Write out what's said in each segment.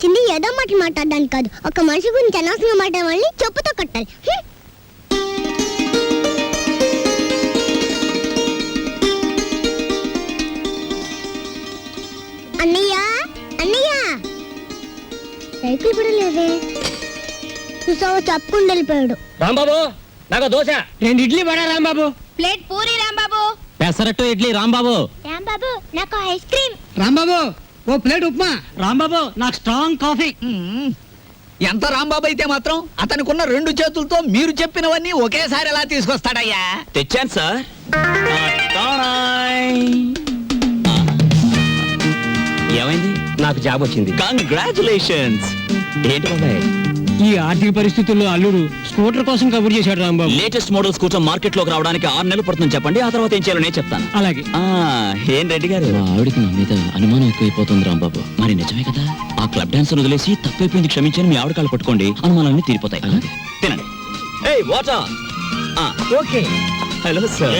వచ్చింది ఏదో మాట మాట్లాడడానికి కాదు. ఒక మనిషి గురించి అనవసరంగా మాట్లాడే వాళ్ళని చెప్పుతో కట్టాలి. అన్నయ్య? అన్నయ్య? సైకిల్ కూడా లేదే. చూసావా? చెప్పుకుండా వెళ్ళిపోయాడు. రాంబాబు నాకు దోశ. రెండు ఇడ్లీ పడా రాంబాబు. ప్లేట్ పూరి రాంబాబు. పెసరట్టు ఇడ్లీ రాంబాబు. రాంబాబు నాకు ఐస్ క్రీమ్. రాంబాబు. ఓ ప్లేట్ ఉప్మా. రాంబాబు నాకు స్ట్రాంగ్ కాఫీ. ఎంత రాంబాబు అయితే మాత్రం అతనికున్న రెండు చేతులతో మీరు చెప్పినవన్నీ ఒకేసారి ఎలా తీసుకొస్తాడయ్యా? తెచ్చాను సార్. ఏమైంది? నాకు జాబ్ వచ్చింది. కంగ్రాచులేషన్స్ ఏంటి బాబాయ్? ఈ ఆర్థిక పరిస్థితుల్లో అల్లుడు స్కూటర్ కోసం కబుర్ చేశాడు రాంబాబు. లేటెస్ట్ మోడల్స్ కూర్చొని మార్కెట్లోకి రావడానికి ఆరు నెలలు పడుతుంది చెప్పండి ఆ తర్వాత ఏం చేయాలో నేను చెప్తాను. అలాగే. ఆ, ఏం రెడ్డి గారు? మా ఆవిడకి నా మీద అనుమానం ఎక్కువైపోతుంది రాంబాబు. మరి నిజమే కదా? ఆ క్లబ్ డాన్స్ వదిలేసి తప్పైపోయింది క్షమించని మీ ఆవిడ కాళ్ళు పట్టుకోండి. అనుమానాలన్నీ తీరిపోతాయి. తినండి. ఏయ్ water. Okay. Hello sir.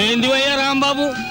Rambabu?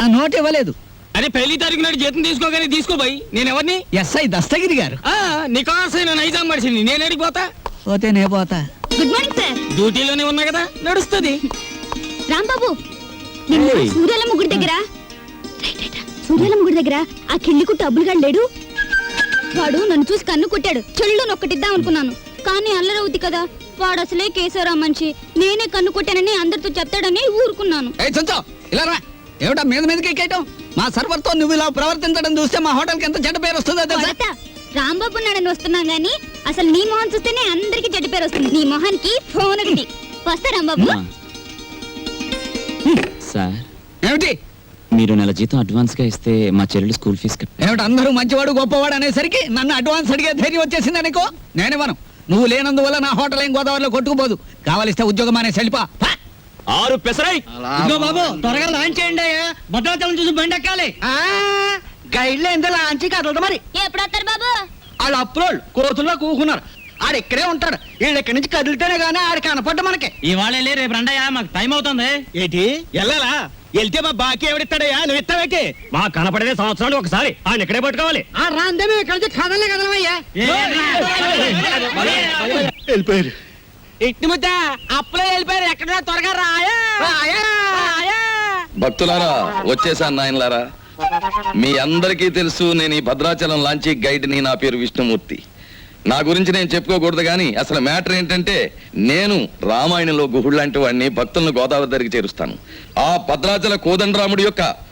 ఆ నోట్ ఇవ్వలేదు. అరే పెళ్ళి తారీఖు నాడు జీతం తీసుకోగానే తీసుకోబోయి నేను ఎవరిని? ఎస్ఐ దస్తగిరి గారు. ఆ నికాసైన నైజాం మనిషిని. నేను ఎడికి పోతా? పోతే నే పోతా. గుడ్ మార్నింగ్ సార్ డ్యూటీలోనే ఉన్నా కదా? నడుస్తుంది. రాంబాబు. సూర్యాలమ్మ గుడి దగ్గర. రైట్, రైట్, రా. సూర్యాలమ్మ గుడి దగ్గర ఆ కుట్టు అబ్బులుగా లేడు. వాడు నన్ను చూసి కన్ను కొట్టాడు. చెల్లు నొక్కటిద్దాం అనుకున్నాను. కానీ అల్లరవుద్ది కదా. వాడు అసలే కేశవరావు మనిషి. నేనే కన్ను కొట్టానని అందరితో చెప్తాడని ఊరుకున్నాను. ఇలా రా. ఏమిటా మీద మీదకి ఎక్కేయటం? మా సర్వర్తో నువ్వు ఇలా ప్రవర్తించడం చూస్తే మా హోటల్కి ఎంత చెడ్డ పేరు వస్తుందో తెలుసా? కొడతా. రాంబాబు నాడని వస్తున్నాం గానీ అసలు నీ మొహం చూస్తేనే అందరికి చెడ్డ పేరు వస్తుంది. నీ మొహానికి ఫోన్ ఒకటి. వస్తా రాంబాబు. సార్. ఏమిటి? మీరు నెల జీతం అడ్వాన్స్గా ఇస్తే మా చెల్లెలు స్కూల్ ఫీజు కట్ట ఏమిటి అందరూ మంచివాడు గొప్పవాడు అనేసరికి నన్ను అడ్వాన్స్ అడిగే ధైర్యం వచ్చేసింది అనుకో? నేనేమను నువ్వు లేనందువల్ల నా హోటల్ ఏం గోదావరిలో కొట్టుకుపోదు. కావలిస్తే ఉద్యోగం అనే సెలిపా ఆరు పెసరై ఇదిగో బాబు త్వరగా లాంచ్ చేయండి అయ్యా భద్రాచలం చూసి బండి ఎక్కాలి గైడ్లో ఎంత లాంచి కదలదు మరి ఎప్పుడు వస్తారు బాబు వాళ్ళు అప్రోళ్ళు కోతుల్లో కూకున్నారు ఆడు ఇక్కడే ఉంటాడు వీళ్ళు ఇక్కడి నుంచి కదిలితేనే గానీ ఆడు కనపడ్డ మనకి ఇవాళ వెళ్ళి రేపు రండయ్యా మాకు టైం అవుతుంది ఏంటి వెళ్ళాలా వెళ్తే మా బాకీ ఎవడిస్తాడయ్యా నువ్వు ఇస్తావేకి మా కనపడేదే సంవత్సరాలు ఒకసారి ఆయన ఇక్కడే పట్టుకోవాలి ఆ రాందే మేము ఇక్కడ నుంచి కదలే కదలమయ్యా వెళ్ళిపోయారు ఇట్టి ముద్ద? అప్పులో వెళ్ళిపోయారు. ఎక్కడ త్వరగా రాయా? భక్తులారా వచ్చేసాను నాయనలారా. మీ అందరికీ తెలుసు నేను ఈ భద్రాచలం లాంచీ గైడ్ని నా పేరు విష్ణుమూర్తి. నా గురించి నేను చెప్పుకోకూడదు కానీ అసలు మ్యాటర్ ఏంటంటే నేను రామాయణంలో గుహుడు లాంటి వాడిని భక్తులను గోదావరి దగ్గరికి చేరుస్తాను. ఆ భద్రాచల కోదండరాముడి యొక్క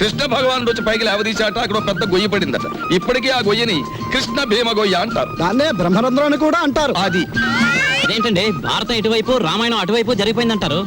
కృష్ణ భగవానుడు వచ్చి పైకి లేవదీశాట అక్కడ పెద్ద గొయ్యి పడిందట. ఇప్పటికీ ఆ గొయ్యని కృష్ణ భీమ గొయ్య అంటారు. దాన్నే బ్రహ్మరంధ్రం అని కూడా అంటారు. అది. అదేంటండి? భారతం ఇటువైపు రామాయణం అటువైపు జరిగిపోయిందంటారు?